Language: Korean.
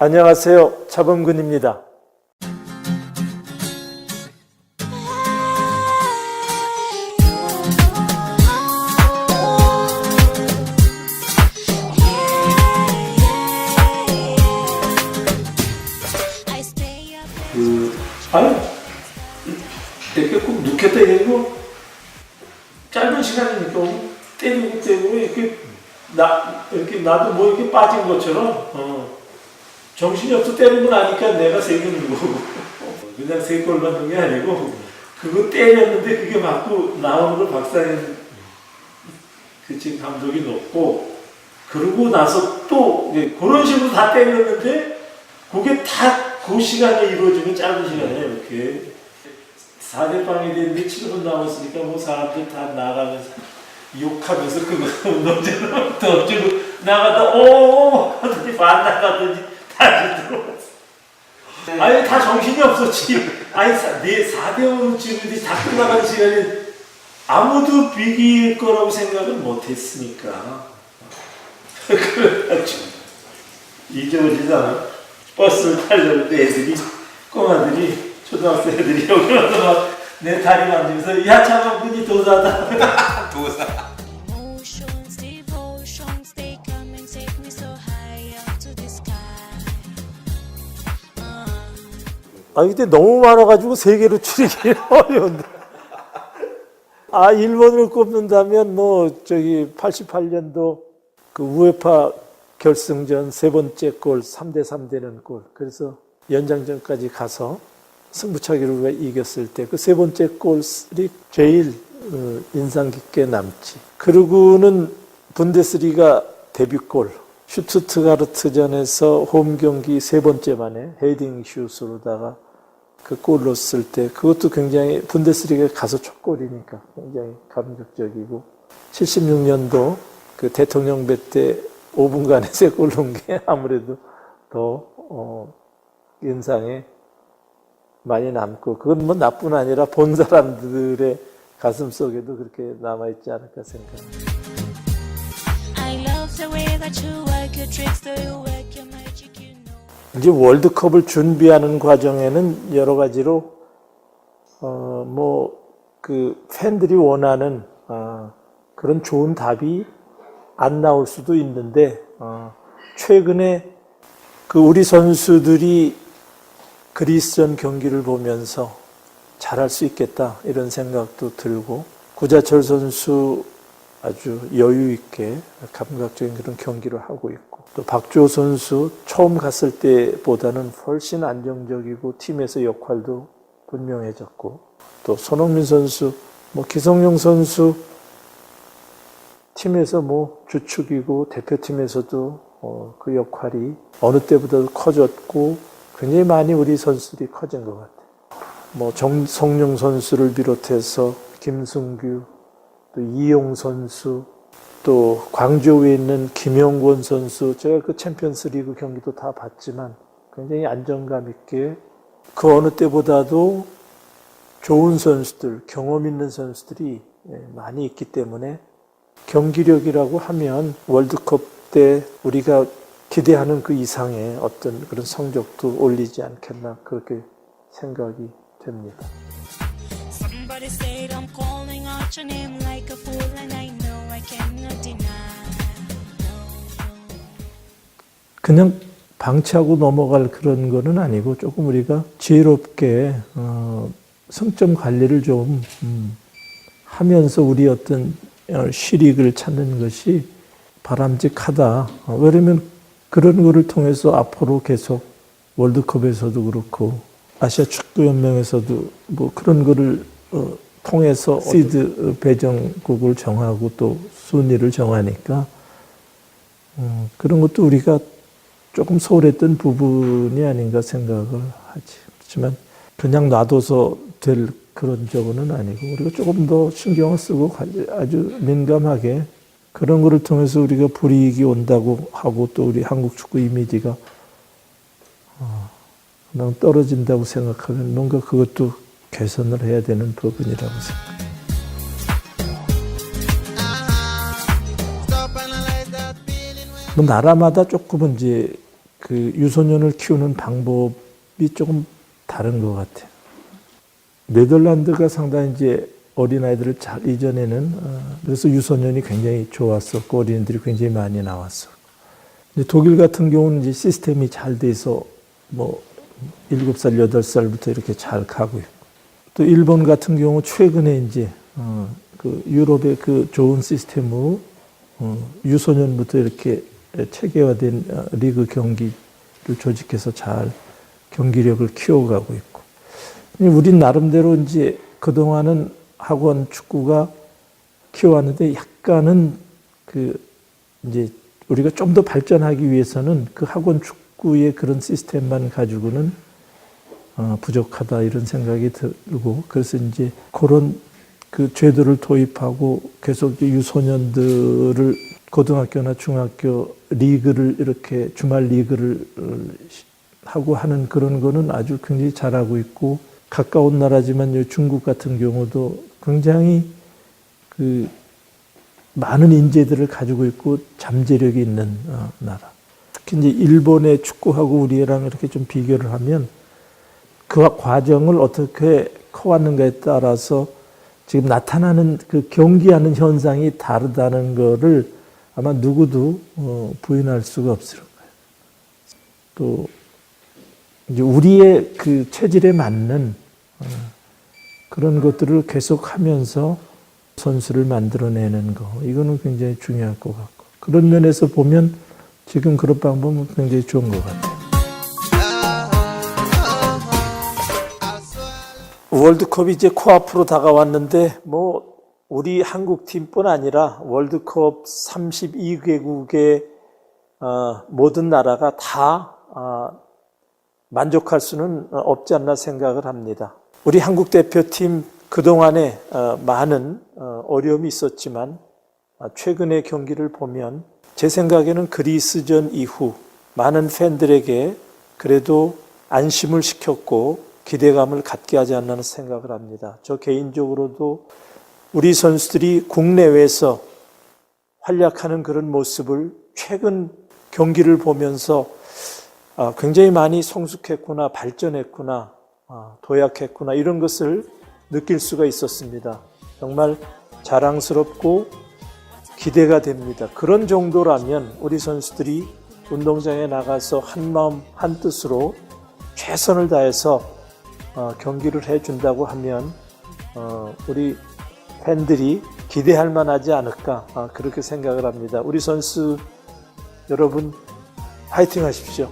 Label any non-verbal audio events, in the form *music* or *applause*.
안녕하세요. 차범근입니다. 그, 때리고 때리고 이렇게 나 이렇게 나도 뭐 이렇게 빠진 것처럼 어, 정신이 없어 때리고 나니까 내가 세는 거고 그냥 세골 받는 게 아니고 그거 때렸는데 그게 맞고 나오는 걸 박사님 그 지금 감독이 놓고 그러고 나서 또 그런 식으로 다 때렸는데 그게 다 그 시간에 이루어지는 짧은 시간에 이렇게. 4대 빵이 됐는데 7분 남았으니까 뭐 사람들 다 나가면서 욕하면서 그거 *laughs* 던지고 나가다 오! 하더니 반 나가더니 다시 들어왔어. 아니 다 정신이 없었지. 아니 사- 내 4대 5 찍는데 다 끝나가는 시간에 아무도 비길 거라고 생각을 못 했으니까. 그래가지고 잊어버리잖아. 버스를 타려는데 애들이 꼬마들이 초등학생 애들이 여기 와서 막 내 다리 만지면서 야 차범근이 도사다. *laughs* 도사. 아 근데 너무 많아가지고 세 개로 추리기 어려운데. 아 일본을 꼽는다면 뭐 저기 88년도 그 우에파 결승전 세 번째 골 3대 3 되는 골. 그래서 연장전까지 가서 승부차기로 이겼을 때 그 세 번째 골이 제일 어, 인상 깊게 남지. 그러고는 분데스리가 데뷔골 슈투트가르트전에서 홈 경기 세 번째 만에 헤딩 슛으로다가 그 골 넣었을 때 그것도 굉장히 분데스리가 가서 첫 골이니까 굉장히 감격적이고 76년도 그 대통령 배 때 5분간에 *laughs* 세골 넣은 게 아무래도 더 어, 인상에 많이 남고 그건 뭐 나뿐 아니라 본 사람들의 가슴 속에도 그렇게 남아 있지 않을까 생각합니다. 이제 월드컵을 준비하는 과정에는 여러 가지로 어 뭐 그 팬들이 원하는 어 그런 좋은 답이 안 나올 수도 있는데 어 최근에 그 우리 선수들이 그리스전 경기를 보면서 잘할 수 있겠다 이런 생각도 들고 구자철 선수 아주 여유 있게 감각적인 그런 경기를 하고 있고 또 박주호 선수 처음 갔을 때보다는 훨씬 안정적이고 팀에서 역할도 분명해졌고 또 손흥민 선수 뭐 기성용 선수 팀에서 뭐 주축이고 대표팀에서도 어, 그 역할이 어느 때보다도 커졌고 굉장히 많이 우리 선수들이 커진 것 같아요. 뭐 정성용 선수를 비롯해서 김승규 또 이용 선수 또 광저우에 있는 김영권 선수 제가 그 챔피언스 리그 경기도 다 봤지만 굉장히 안정감 있게 그 어느 때보다도 좋은 선수들 경험 있는 선수들이 예, 많이 있기 때문에 경기력이라고 하면 월드컵 때 우리가 기대하는 그 이상의 어떤 그런 성적도 올리지 않겠나 그렇게 생각이 됩니다. Somebody said I'm calling out your name like a fool, and I know I cannot deny. 그냥 방치하고 넘어갈 그런 거는 아니고 조금 우리가 지혜롭게 어, 성점 관리를 좀 음, 하면서 우리 어떤 어, 실익을 찾는 것이 바람직하다. 어, 왜냐면 그런 거를 통해서 앞으로 계속 월드컵에서도 그렇고 아시아 축구 연맹에서도 뭐 그런 거를 어, 통해서 시드 배정국을 정하고 또 순위를 정하니까 음, 그런 것도 우리가 조금 소홀했던 부분이 아닌가 생각을 하지. 그렇지만 그냥 놔둬서 될 그런 적은 아니고 우리가 조금 더 신경을 쓰고 아주 민감하게 그런 거를 통해서 우리가 불이익이 온다고 하고 또 우리 한국 축구 이미지가 어, 그냥 떨어진다고 생각하면 뭔가 그것도 개선을 해야 되는 부분이라고 생각합니다. 뭐 나라마다 조금은 이제 그 유소년을 키우는 방법이 조금 다른 것 같아요. 네덜란드가 상당히 이제 어린아이들을 잘 이전에는 어, 그래서 유소년이 굉장히 좋았었고 어린이들이 굉장히 많이. 이제 독일 같은 경우는 이제 시스템이 잘 돼서 뭐 7살, 8살부터 이렇게 잘 가고 있고 또 일본 같은 경우 최근에 이제 어, 그 유럽의 그 좋은 시스템으로 어, 유소년부터 이렇게 체계화된 어, 리그 경기를 조직해서 잘 경기력을 키워가고 있고. 우린 나름대로 이제 그동안은 학원 축구가 키워왔는데 약간은 그 이제 우리가 좀 더 발전하기 위해서는 그 학원 축구의 그런 시스템만 가지고는 어, 부족하다 이런 생각이 들고 그래서 이제 그런 그 제도를 도입하고 계속 유소년들을 고등학교나 중학교 리그를 이렇게 주말 리그를 어, 하고 하는 그런 거는 아주 굉장히 잘하고 있고 가까운 나라지만 요 중국 같은 경우도 굉장히 그 많은 인재들을 가지고 있고 잠재력이 있는 어, 나라. 특히 이제 일본의 축구하고 우리랑 이렇게 좀 비교를 하면 그 과정을 어떻게 커왔는가에 따라서 지금 나타나는 그 경기하는 현상이 다르다는 거를 아마 누구도 어, 부인할 수가 없을 거예요. 또 이제 우리의 그 체질에 맞는 어, 그런 것들을 계속하면서 선수를 만들어내는 거 이거는 굉장히 중요할 것 같고 그런 면에서 보면 지금 그런 방법은 굉장히 좋은 것 같아요. 월드컵이 이제 코앞으로 다가왔는데 뭐 우리 한국 팀뿐 아니라 월드컵 32개국의 어, 모든 나라가 다 어, 만족할 수는 없지 않나 생각을 합니다. 우리 한국 대표팀 그동안에 어, 많은 어, 어려움이 있었지만 어, 최근의 경기를 보면 제 생각에는 그리스전 이후 많은 팬들에게 그래도 안심을 시켰고 기대감을 갖게 하지 않나 생각을 합니다. 저 개인적으로도 우리 선수들이 국내외에서 활약하는 그런 모습을 최근 경기를 보면서 아, 굉장히 많이 성숙했구나, 발전했구나, 아, 도약했구나, 이런 것을 느낄 수가 있었습니다. 정말 자랑스럽고 기대가 됩니다. 그런 정도라면 우리 선수들이 운동장에 나가서 한 마음 한 뜻으로 최선을 다해서 어, 경기를 해준다고 하면 어, 우리 팬들이 기대할 만하지 않을까 아, 그렇게 생각을 합니다. 우리 선수 여러분 파이팅 하십시오.